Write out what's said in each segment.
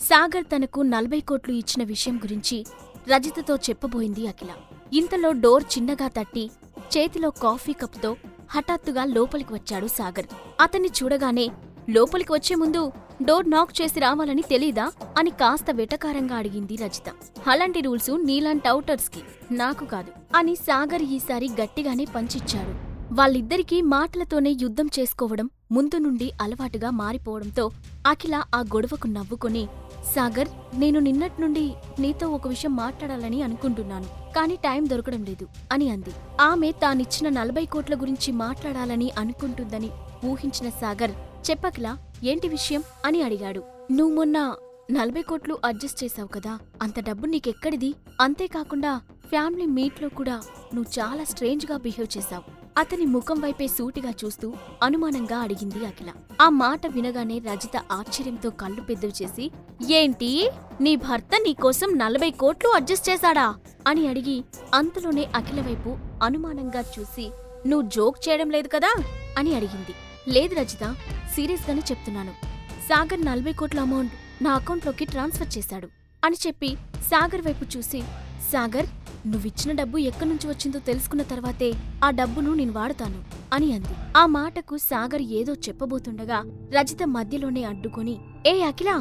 సాగర్ తనకు నలభై కోట్లు ఇచ్చిన విషయం గురించి రజితతో చెప్పబోయింది అఖిల. ఇంతలో డోర్ చిన్నగా తట్టి చేతిలో కాఫీ కప్తో హఠాత్తుగా లోపలికి వచ్చాడు సాగర్. అతన్ని చూడగానే లోపలికి వచ్చే ముందు డోర్ నాక్ చేసి రావాలని తెలీదా? అని కాస్త వెటకారంగా అడిగింది రజిత. అలాంటి రూల్స్ నీలాంటి ఔటర్స్కి నాకు కాదు అని సాగర్ ఈసారి గట్టిగానే పంచిచ్చాడు. వాళ్ళిద్దరికీ మాటలతోనే యుద్ధం చేసుకోవడం ముందు నుండి అలవాటుగా మారిపోవడంతో అఖిల ఆ గొడవకు నవ్వుకుని సాగర్ నేను నిన్నట్నుండి నీతో ఒక విషయం మాట్లాడాలని అనుకుంటున్నాను కానీ టైం దొరకడం లేదు అని అంది. ఆమె తానిచ్చిన నలభై కోట్ల గురించి మాట్లాడాలని అనుకుంటుందని ఊహించిన సాగర్ చెప్పకలా ఏంటి విషయం? అని అడిగాడు. నువ్వు మొన్న నలభై కోట్లు అడ్జస్ట్ చేశావు కదా అంత డబ్బు నీకెక్కడిది? అంతేకాకుండా ఫ్యామిలీ మీట్లో కూడా నువ్వు చాలా స్ట్రేంజ్గా బిహేవ్ చేశావు. అతని ముఖం వైపే సూటిగా చూస్తూ అనుమానంగా అడిగింది అఖిల. ఆ మాట వినగానే రజిత ఆశ్చర్యంతో కళ్ళు పెద్దవి చేసి ఏంటి? నీ భర్త నీకోసం నలభై కోట్లు అడ్జస్ట్ చేశాడా? అని అడిగి అంతలోనే అఖిల వైపు అనుమానంగా చూసి నువ్వు జోక్ చేయడం లేదు కదా? అని అడిగింది. లేదు రజిత సీరియస్గానే చెప్తున్నాను. సాగర్ నలభై కోట్ల అమౌంట్ నా అకౌంట్లోకి ట్రాన్స్ఫర్ చేశాడు అని చెప్పి సాగర్ వైపు చూసి సాగర్ నువ్విచ్చిన డబ్బు ఎక్కడి నుంచి వచ్చిందో తెలుసుకున్న తర్వాతే ఆ డబ్బును నేను వాడతాను అని అంది. ఆ మాటకు సాగర్ ఏదో చెప్పబోతుండగా రజిత మధ్యలోనే అడ్డుకొని ఏ అఖిల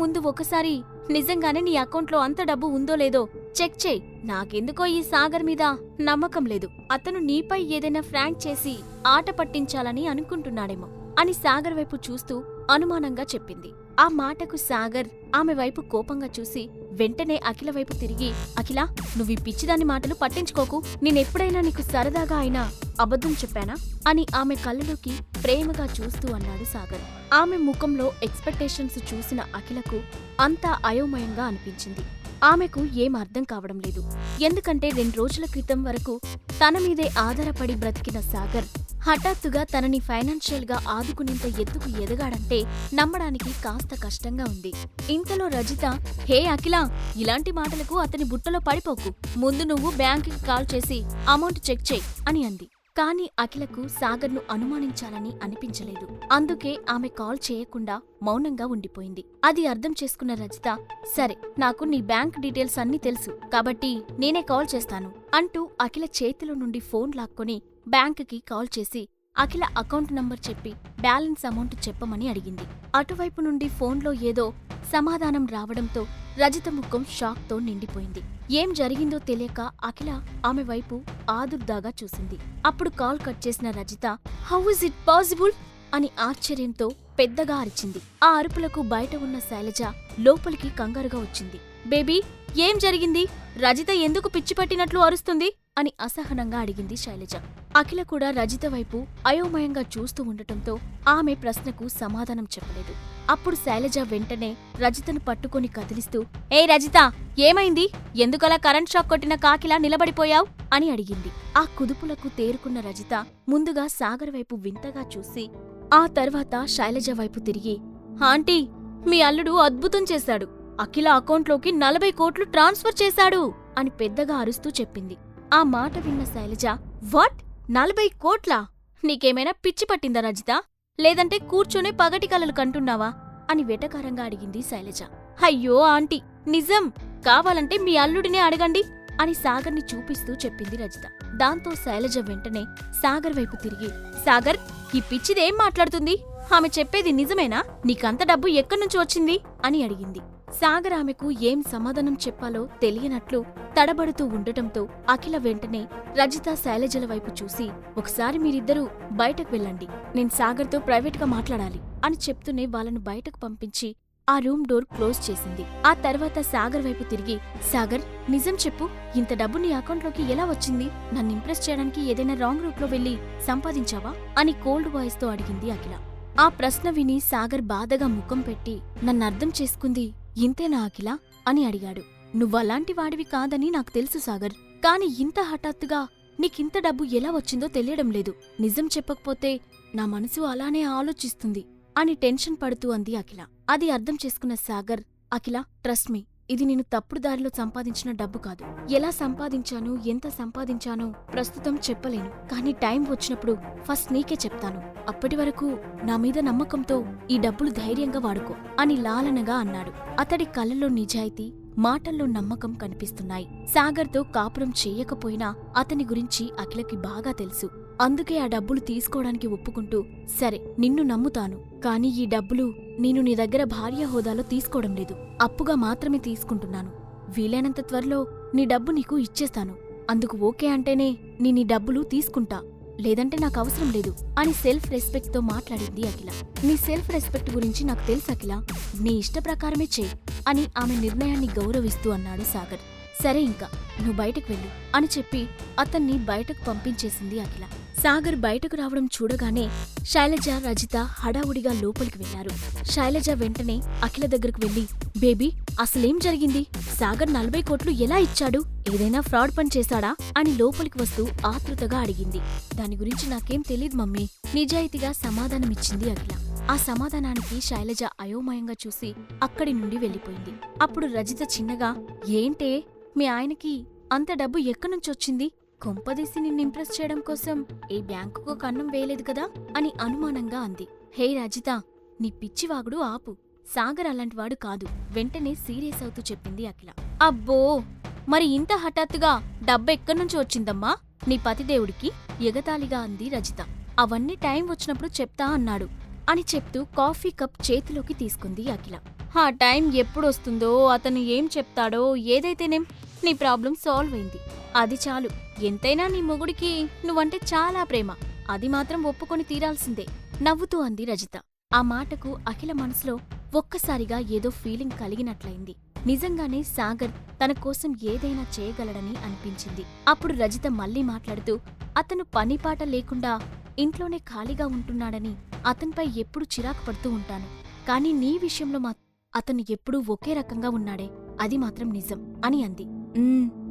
ముందు ఒకసారి నిజంగానే నీ అకౌంట్లో అంత డబ్బు ఉందో లేదో చెక్ చేయి. నాకెందుకో ఈ సాగర్ మీద నమ్మకం లేదు. అతను నీపై ఏదైనా ఫ్రాంక్ చేసి ఆట పట్టించాలని అనుకుంటున్నాడేమో అని సాగర్ వైపు చూస్తూ అనుమానంగా చెప్పింది. ఆ మాటకు సాగర్ ఆమె వైపు కోపంగా చూసి వెంటనే అఖిల వైపు తిరిగి అఖిల నువ్వు ఈ పిచ్చిదాని మాటలు పట్టించుకోకు. నేనెప్పుడైనా నీకు సరదాగా అయినా అబద్ధం చెప్పానా? అని ఆమె కళ్ళలోకి ప్రేమగా చూస్తూ అన్నాడు సాగర్. ఆమె ముఖంలో ఎక్స్పెక్టేషన్స్ చూసిన అఖిలకు అంతా అయోమయంగా అనిపించింది. ఆమెకు ఏం అర్థం కావడం లేదు. ఎందుకంటే రెండు రోజుల క్రితం వరకు తన మీదే ఆధారపడి బ్రతికిన సాగర్ హఠాత్తుగా తనని ఫైనాన్షియల్గా ఆదుకునేంత ఎత్తుకు ఎదగాడంటే నమ్మడానికి కాస్త కష్టంగా ఉంది. ఇంతలో రజిత హే అఖిల ఇలాంటి మాటలకు అతని బుట్టలో పడిపోకు. ముందు నువ్వు బ్యాంకుకి కాల్ చేసి అమౌంట్ చెక్ చేయి అని అంది. కానీ అఖిలకు సాగర్ను అనుమానించాలని అనిపించలేదు. అందుకే ఆమె కాల్ చేయకుండా మౌనంగా ఉండిపోయింది. అది అర్థం చేసుకున్న రజిత సరే నాకు నీ బ్యాంక్ డీటెయిల్స్ అన్నీ తెలుసు కాబట్టి నేనే కాల్ చేస్తాను అంటూ అఖిల చేతిలో నుండి ఫోన్ లాక్కొని బ్యాంకుకి కాల్ చేసి అఖిల అకౌంట్ నంబర్ చెప్పి బ్యాలెన్స్ అమౌంట్ చెప్పమని అడిగింది. అటువైపు నుండి ఫోన్లో ఏదో సమాధానం రావడంతో రజిత ముఖం షాక్తో నిండిపోయింది. ఏం జరిగిందో తెలియక అఖిల ఆమె వైపు ఆదుర్దాగా చూసింది. అప్పుడు కాల్ కట్ చేసిన Rajitha how is it possible? అని ఆశ్చర్యంతో పెద్దగా అరిచింది. ఆ అరుపులకు బయట ఉన్న శైలజ లోపలికి కంగారుగా వచ్చింది. బేబీ ఏం జరిగింది? రజిత ఎందుకు పిచ్చి పట్టినట్లు అరుస్తుంది? అని అసహనంగా అడిగింది శైలజ. అఖిల కూడా రజిత వైపు అయోమయంగా చూస్తూ ఉండటంతో ఆమె ప్రశ్నకు సమాధానం చెప్పలేదు. అప్పుడు శైలజ వెంటనే రజితను పట్టుకొని కదిలిస్తూ ఏ రజిత ఏమైంది? ఎందుకలా కరెంట్ షాక్ కొట్టిన కాకిలా నిలబడిపోయావ్? అని అడిగింది. ఆ కుదుపులకు తేరుకున్న రజిత ముందుగా సాగర్ వైపు వింతగా చూసి ఆ తర్వాత శైలజ వైపు తిరిగి ఆంటీ మీ అల్లుడు అద్భుతం చేశాడు. అఖిల అకౌంట్లోకి నలభై కోట్లు ట్రాన్స్ఫర్ చేశాడు అని పెద్దగా అరుస్తూ చెప్పింది. ఆ మాట విన్న శైలజ వాట్? నలభై కోట్లా? నీకేమైనా పిచ్చి పట్టిందా రజిత? లేదంటే కూర్చొనే పగటి కలలు కంటున్నావా? అని వెటకారంగా అడిగింది శైలజ. అయ్యో ఆంటీ నిజం. కావాలంటే మీ అల్లుడినే అడగండి అని సాగర్ని చూపిస్తూ చెప్పింది రజిత. దాంతో శైలజ వెంటనే సాగర్ వైపు తిరిగి సాగర్ ఈ పిచ్చిదేం మాట్లాడుతుంది? ఆమె చెప్పేది నిజమేనా? నీకంత డబ్బు ఎక్కడ్నుంచి వచ్చింది? అని అడిగింది. సాగర్ ఆమెకు ఏం సమాధానం చెప్పాలో తెలియనట్లు తడబడుతూ ఉండటంతో అఖిల వెంటనే రజిత శైలజల వైపు చూసి ఒకసారి మీరిద్దరూ బయటకు వెళ్ళండి. నేను సాగర్తో ప్రైవేట్గా మాట్లాడాలి అని చెప్తూనే వాళ్ళను బయటకు పంపించి ఆ రూమ్ డోర్ క్లోజ్ చేసింది. ఆ తర్వాత సాగర్ వైపు తిరిగి సాగర్ నిజం చెప్పు. ఇంత డబ్బు నీ అకౌంట్లోకి ఎలా వచ్చింది? నన్ను ఇంప్రెస్ చేయడానికి ఏదైనా రాంగ్ రూట్లో వెళ్ళి సంపాదించావా? అని కోల్డ్ వాయిస్తో అడిగింది అఖిల. ఆ ప్రశ్న విని సాగర్ బాధగా ముఖం పెట్టి నన్ను అర్థం చేసుకుంది ఇంతేనా అఖిల? అని అడిగాడు. నువ్వలాంటి వాడివి కాదని నాకు తెలుసు సాగర్. కాని ఇంత హఠాత్తుగా నీకింత డబ్బు ఎలా వచ్చిందో తెలియడం లేదు. నిజం చెప్పకపోతే నా మనసు అలానే ఆలోచిస్తుంది అని టెన్షన్ పడుతూ అంది అఖిల. అది అర్థం చేసుకున్న సాగర్ అఖిల ట్రస్ట్ మీ ఇది నేను తప్పుడు దారిలో సంపాదించిన డబ్బు కాదు. ఎలా సంపాదించాను ఎంత సంపాదించానో ప్రస్తుతం చెప్పలేను. కానీ టైం వచ్చినప్పుడు ఫస్ట్ నీకే చెప్తాను. అప్పటి వరకు నా మీద నమ్మకంతో ఈ డబ్బులు ధైర్యంగా వాడుకో అని లాలనగా అన్నాడు. అతడి కళ్ళలో నిజాయితీ మాటల్లో నమ్మకం కనిపిస్తున్నాయి. సాగర్తో కాపురం చేయకపోయినా అతని గురించి అఖిలకి బాగా తెలుసు. అందుకే ఆ డబ్బులు తీసుకోవడానికి ఒప్పుకుంటూ సరే నిన్ను నమ్ముతాను. కానీ ఈ డబ్బులు నేను నీ దగ్గర భార్య హోదాలో తీసుకోవడం లేదు. అప్పుగా మాత్రమే తీసుకుంటున్నాను. వీలైనంత త్వరలో నీ డబ్బు నీకు ఇచ్చేస్తాను. అందుకు ఓకే అంటేనే నీ నీ డబ్బులు తీసుకుంటా. లేదంటే నాకు అవసరం లేదు అని సెల్ఫ్ రెస్పెక్ట్తో మాట్లాడింది అఖిల. నీ సెల్ఫ్ రెస్పెక్ట్ గురించి నాకు తెలుసు అఖిల. నీ ఇష్ట ప్రకారమే చేయి అని ఆమె నిర్ణయాన్ని గౌరవిస్తూ అన్నాడు సాగర్. సరే ఇంకా నువ్వు బయటకు వెళ్ళు అని చెప్పి అతన్ని బయటకు పంపించేసింది అఖిల. సాగర్ బయటకు రావడం చూడగానే శైలజ రజిత హడావుడిగా లోపలికి వెళ్ళారు శైలజ వెంటనే అఖిల దగ్గరకు వెళ్ళి బేబీ అసలేం జరిగింది? సాగర్ నలభై కోట్లు ఎలా ఇచ్చాడు? ఏదైనా ఫ్రాడ్ పని చేశాడా? అని లోపలికి వస్తూ ఆతృతగా అడిగింది. దాని గురించి నాకేం తెలీదు మమ్మీ నిజాయితీగా సమాధానమిచ్చింది అఖిల. ఆ సమాధానానికి శైలజ అయోమయంగా చూసి అక్కడి నుండి వెళ్ళిపోయింది. అప్పుడు రజిత చిన్నగా ఏంటే? మీ ఆయనకి అంత డబ్బు ఎక్కడ్నుంచొచ్చింది కొంపదీసి నిన్ను ఇంప్రెస్ చేయడం కోసం ఏ బ్యాంకుకో కన్నం వేయలేదు కదా? అని అనుమానంగా అంది. హే రజిత నీ పిచ్చివాగుడు ఆపు. సాగర్ అలాంటివాడు కాదు. వెంటనే సీరియస్ అవుతూ చెప్పింది అఖిల. అబ్బో! మరి ఇంత హఠాత్తుగా డబ్బెక్కడ్నుంచి వచ్చిందమ్మా? నీ పతిదేవుడికి ఎగతాళిగా అంది రజిత. అవన్నీ టైం వచ్చినప్పుడు చెప్తా అన్నాడు అని చెప్తూ కాఫీ కప్ చేతిలోకి తీసుకుంది అఖిల. ఆ టైం ఎప్పుడొస్తుందో అతను ఏం చెప్తాడో ఏదైతేనేం నీ ప్రాబ్లం సాల్వ్ అయింది అది చాలు. ఎంతైనా నీ మొగుడికి నువ్వంటే చాలా ప్రేమ. అది మాత్రం ఒప్పుకొని తీరాల్సిందే. నవ్వుతూ అంది రజిత. ఆ మాటకు అఖిల మనసులో ఒక్కసారిగా ఏదో ఫీలింగ్ కలిగినట్లయింది. నిజంగానే సాగర్ తన కోసం ఏదైనా చేయగలడని అనిపించింది. అప్పుడు రజిత మళ్ళీ మాట్లాడుతూ అతను పనిపాట లేకుండా ఇంట్లోనే ఖాళీగా ఉంటున్నాడని అతనిపై ఎప్పుడు చిరాకు పడుతూ ఉంటాను. కానీ నీ విషయంలో మాత్రం అతను ఎప్పుడూ ఒకే రకంగా ఉన్నాడే. అది మాత్రం నిజం అని అంది.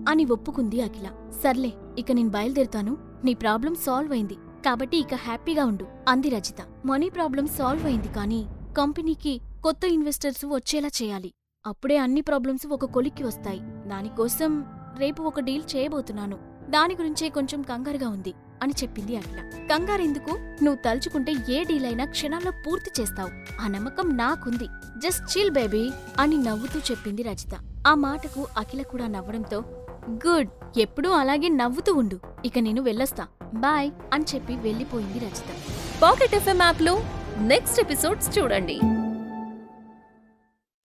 అని ఒప్పుకుంది అఖిల. సర్లే ఇక నేను బయలుదేరుతాను. నీ ప్రాబ్లం సాల్వ్ అయింది. కాబట్టి ఇక హ్యాపీగా ఉండు అంది రజిత. మనీ ప్రాబ్లం సాల్వ్ అయింది కానీ కంపెనీకి కొత్త ఇన్వెస్టర్స్ వచ్చేలా చేయాలి. అప్పుడే అన్ని ప్రాబ్లమ్స్ ఒక కొలిక్కి వస్తాయి. దానికోసం రేపు ఒక డీల్ చేయబోతున్నాను. దాని గురించే కొంచెం కంగారుగా ఉంది. అని చెప్పింది అఖిల. కంగారెందుకు? నువ్వు తలుచుకుంటే ఏ డీలైనా క్షణాల్లో పూర్తి చేస్తావు. ఆ నమ్మకం నాకుంది. జస్ట్ చిల్ బేబీ అని నవ్వుతూ చెప్పింది రజిత. ఆ మాటకు అఖిల కూడా నవ్వడంతో గుడ్. ఎప్పుడూ అలాగే నవ్వుతూ ఉండు. ఇక నేను వెళ్ళొస్తా. బాయ్ అని చెప్పి వెళ్ళిపోయింది రజిత. పాకెట్ ఎఫ్ఎం యాప్లో నెక్స్ట్ ఎపిసోడ్స్ చూడండి.